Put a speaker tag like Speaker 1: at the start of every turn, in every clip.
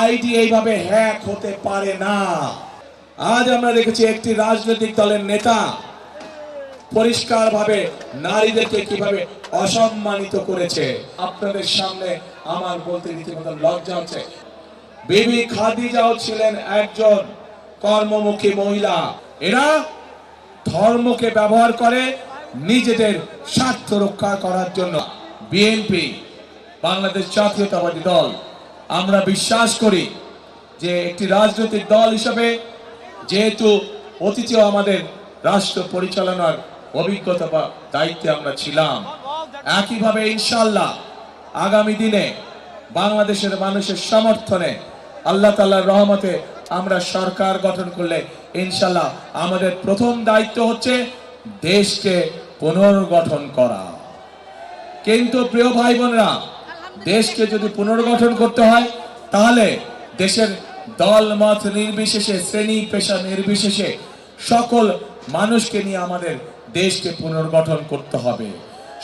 Speaker 1: ID এইভাবে hack হতে পারে না। আজ আমরা দেখেছি একটি রাজনৈতিক দলের নেতা পরিষ্কারভাবে নারীদেরকে কীভাবে অসম্মানিত করেছে। আপনাদের সামনে আমার বলতে রীতিমতো লজ্জা হচ্ছে। বিবি খাদিজাও ছিলেন একজন কর্মমুখী মহিলা। এরা ধর্মকে ব্যবহার করে নিজেদের স্বার্থ রক্ষা করার জন্য বিএনপি, বাংলাদেশ জাতীয়তাবাদী দল আমরা বিশ্বাস করি যে একটি রাজনৈতিক দল হিসেবে যেহেতু অতীতেও আমাদের রাষ্ট্র পরিচালনার অভিজ্ঞতা বা দায়িত্বে আমরা ছিলাম, একইভাবে ইনশাল্লাহ আগামী দিনে বাংলাদেশের মানুষের সমর্থনে আল্লাহ তাল্লাহর রহমতে আমরা সরকার গঠন করলে ইনশাল্লাহ আমাদের প্রথম দায়িত্ব হচ্ছে দেশকে পুনর্গঠন করা। কিন্তু প্রিয় ভাই বোনেরা দেশকে যদি পুনর্গঠন করতে হয়, তাহলে দেশের দল মত নির্বিশেষে, শ্রেণি পেশা নির্বিশেষে সকল মানুষকে নিয়ে আমাদের দেশকে পুনর্গঠন করতে হবে।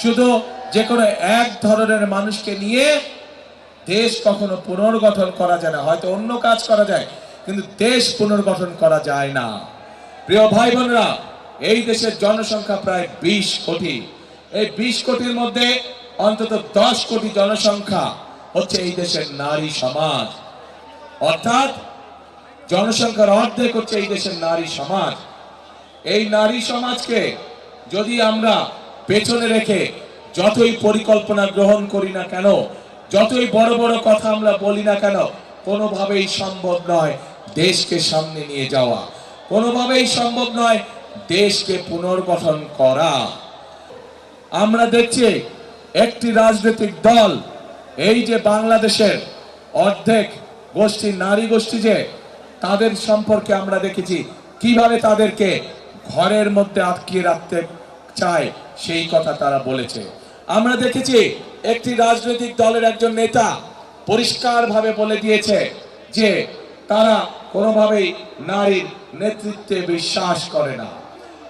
Speaker 1: শুধু যে কোনো এক ধরনের মানুষকে নিয়ে দেশ কখনো পুনর্গঠন করা যায় না, হয়তো অন্য কাজ করা যায়, কিন্তু দেশ পুনর্গঠন করা যায় না। প্রিয় ভাই বোনেরা এই দেশের জনসংখ্যা প্রায় বিশ কোটি। এই বিশ কোটির মধ্যে অন্তত দশ কোটি জনসংখ্যা হচ্ছে এই দেশের নারী সমাজ। অর্থাৎ জনসংখ্যার অর্ধেক হচ্ছে এই দেশের নারী সমাজ। এই নারী সমাজকে যদি আমরা পেছনে রেখে যতই পরিকল্পনা গ্রহণ করি না কেন, যতই বড় বড় কথা আমরা বলি না কেন, কোনোভাবেই সম্ভব নয় দেশকে সামনে নিয়ে যাওয়া। কোনোভাবেই সম্ভব নয় দেশকে পুনর্গঠন করা। আমরা দেখছি একটি রাজনৈতিক দল, এই যে বাংলাদেশের অর্ধেক গোষ্ঠী, নারী গোষ্ঠী যে, তাদের সম্পর্কে আমরা দেখেছি, কীভাবে তাদেরকে ঘরের মধ্যে আটকিয়ে রাখতে চায়, সেই কথা তারা বলেছে। আমরা দেখেছি, একটি রাজনৈতিক দলের একজন নেতা পরিষ্কারভাবে বলে দিয়েছে যে, তারা কোনোভাবেই নারীর নেতৃত্বে বিশ্বাস করে না।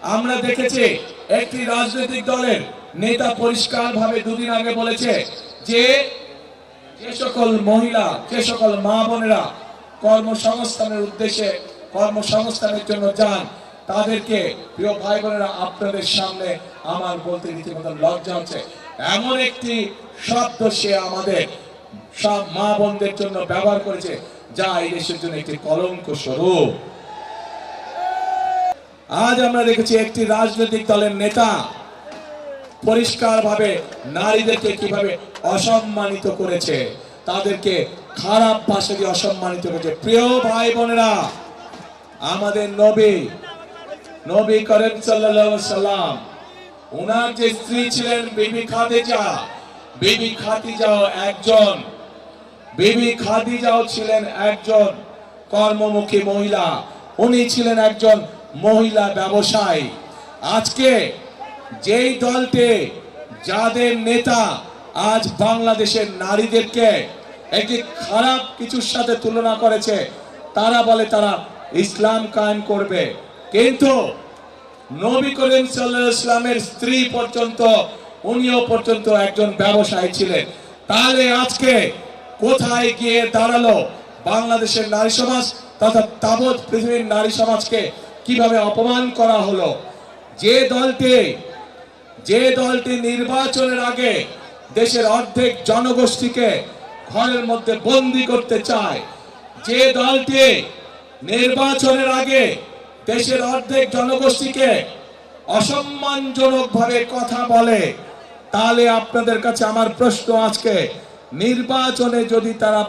Speaker 1: আমরা দেখেছি, একটি রাজনৈতিক দলের নেতা পরিষ্কারভাবে দুদিন আগে বলেছে যে যে সকল মহিলা, যে সকল মা বোনেরা কর্মসংস্থানের উদ্দেশ্যে, কর্মসংস্থানের জন্য যান, তাদেরকে প্রিয় ভাই বোনেরা, আপনাদের সামনে আমার বলতে রীতিমতো লজ্জা হচ্ছে। এমন একটি শব্দ সে আমাদের সব মা বোনদের জন্য ব্যবহার করেছে, যা এই দেশের জন্য একটি কলঙ্ক স্বরূপ। আজ আমরা দেখেছি একটি রাজনৈতিক দলের নেতা পরিষ্কারভাবে নারীদেরকে কীভাবে অসম্মানিত করেছে, তাদেরকে খারাপ ভাষা দিয়ে অসম্মানিত করেছে। প্রিয় ভাই বোনেরা, আমাদের নবী নবী আলাইহি সাল্লাম ওনার যে স্ত্রী ছিলেন বিবি খাদিজা, বিবি খাদিজাও একজন, বিবি খাদিজাও ছিলেন একজন কর্মমুখী মহিলা, উনি ছিলেন একজন মহিলা ব্যবসায়ী। আজকে যেই দলটি যাদের নেতা আজ বাংলাদেশের নারীদেরকে একটি খারাপ কিছুর সাথে তুলনা করেছে, তারা বলে তারা ইসলাম কায়েম করবে। কিন্তু নবী করিম সাল্লাল্লাহু ইসলামের স্ত্রী পর্যন্ত, উনিও পর্যন্ত একজন ব্যবসায়ী ছিলেন। তাহলে আজকে কোথায় গিয়ে দাঁড়াল বাংলাদেশের নারী সমাজ তথা তাবৎ পৃথিবীর নারী সমাজকে কীভাবে অপমান করা হলো? যে দলটি যে দলটি নির্বাচনের আগে দেশের অর্ধেক জনগোষ্ঠীকে ঘরের মধ্যে বন্দি করতে চায়, যে দলটি নির্বাচনের আগে দেশের অর্ধেক জনগোষ্ঠীকে অসম্মানজনক ভাবে কথা বলে, তাহলে আপনাদের কাছে আমার প্রশ্ন আজকে, নির্বাচনে যদি তারা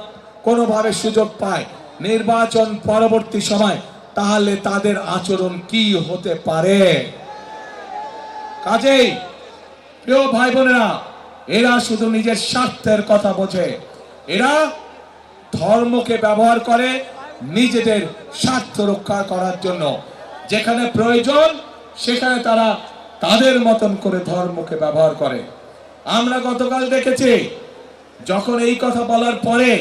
Speaker 1: কোনোভাবে সুযোগ পায়, নির্বাচন পরবর্তী সময়, তাহলে তাদের আচরণ কি হতে পারে? কাজেই প্রিয় ভাই বোনেরা, এরা শুধু নিজের স্বার্থের কথা বোঝে। এরা ধর্মকে ব্যবহার করে নিজেদের স্বার্থ রক্ষা করার জন্য। যেখানে প্রয়োজন, সেখানে তারা তাদের মতন করে ধর্মকে ব্যবহার করে। আমরা গতকাল দেখেছি, যখন এই কথা বলার পরে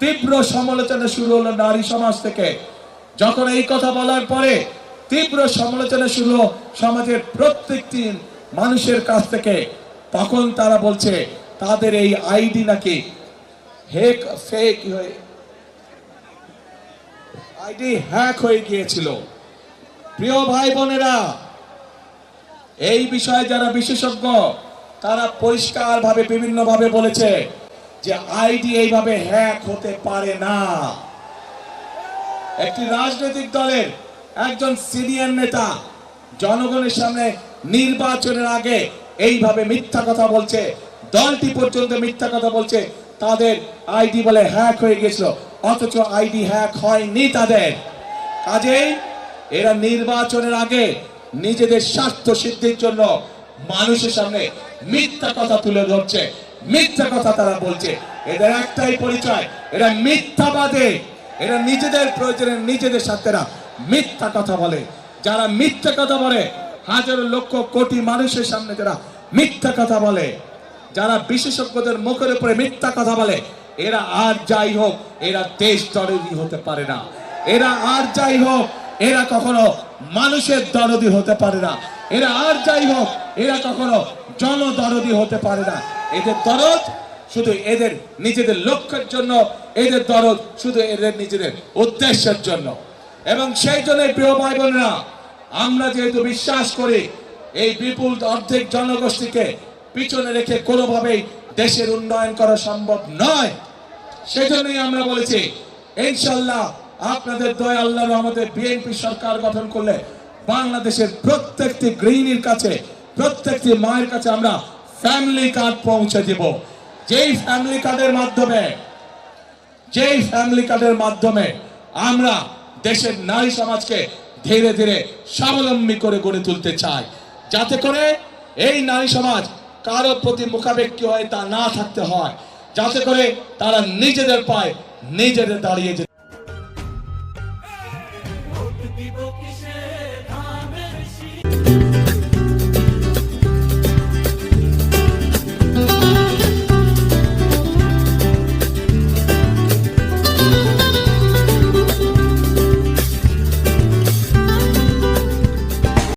Speaker 1: তীব্র সমালোচনা শুরু হলো নারী সমাজ থেকে। যখন এই কথা বলার পরে তীব্র সমালোচনা শুরু সমাজের প্রত্যেকটি মানুষের কাছ থেকে। তখন তারা বলছে, তাদের এই আইডি নাকি হেক ফেক হয়ে, আইডি হ্যাক হয়ে গিয়েছিল। প্রিয় ভাই বোনেরা, এই বিষয়ে যারা বিশেষজ্ঞ, তারা পরিষ্কারভাবে, বিভিন্নভাবে বলেছে যে আইডি এইভাবে হ্যাক হতে পারে না। একটি রাজনৈতিক দলের একজন সিনিয়র নেতা জনগণের সামনে নির্বাচনের আগে এইভাবে মিথ্যা কথা বলছে, দলটি পর্যন্ত মিথ্যা কথা বলছে, তাদের আইডি বলে হ্যাক হয়ে গেছিল অথচ আইডি হ্যাক হয়নি তাদের। কাজেই এরা নির্বাচনের আগে নিজেদের স্বার্থ সিদ্ধির জন্য মানুষের সামনে মিথ্যা কথা তুলে ধরছে, মিথ্যা কথা তারা বলছে। এদের একটাই পরিচয়, এরা মিথ্যাবাদে। এরা নিজেদের প্রয়োজনে নিজেদের স্বার্থেরা মিথ্যা কথা বলে। যারা মিথ্যা কথা বলে, হাজার লক্ষ কোটি মানুষের সামনে যারা মিথ্যা কথা বলে, যারা বিশেষজ্ঞদের মুখের উপরে মিথ্যা কথা বলে, এরা আর যাই হোক, এরা দেশ দরদি হতে পারে না। এরা আর যাই হোক, এরা কখনো মানুষের দরদি হতে পারে না। এরা আর যাই হোক, এরা কখনো জনদরদি হতে পারে না। এদের দরদ শুধু এদের নিজেদের লক্ষ্যের জন্য, এদের দরদ শুধু এদের নিজেদের উদ্দেশ্যের জন্য। এবং সেই জন্য প্রিয় ভাই বোনেরা আমরা যেহেতু বিশ্বাস করি এই বিপুল অর্ধেক জনগোষ্ঠীকে পিছনে রেখে কোনোভাবেই দেশের উন্নয়ন করা সম্ভব নয়। সেজন্যই আমরা বলেছি ইনশাল্লাহ আপনাদের দয়া আল্লাহ রহমতে বিএনপি সরকার গঠন করলে বাংলাদেশের প্রত্যেকটি গৃহিণীর কাছে, প্রত্যেকটি মায়ের কাছে আমরা ফ্যামিলি কার্ড পৌঁছে দিব। যেই ফ্যামিলি কার্ডের মাধ্যমে, যেই ফ্যামিলি কার্ডের মাধ্যমে আমরা দেশের নারী সমাজকে ধীরে ধীরে স্বাবলম্বী করে গড়ে তুলতে চায়। যাতে করে এই নারী সমাজ কারও প্রতি মুখাপেক্ষি হয় তা না থাকতে হয়। যাতে করে তারা নিজেদের পায় নিজেদের দাঁড়িয়ে যেতে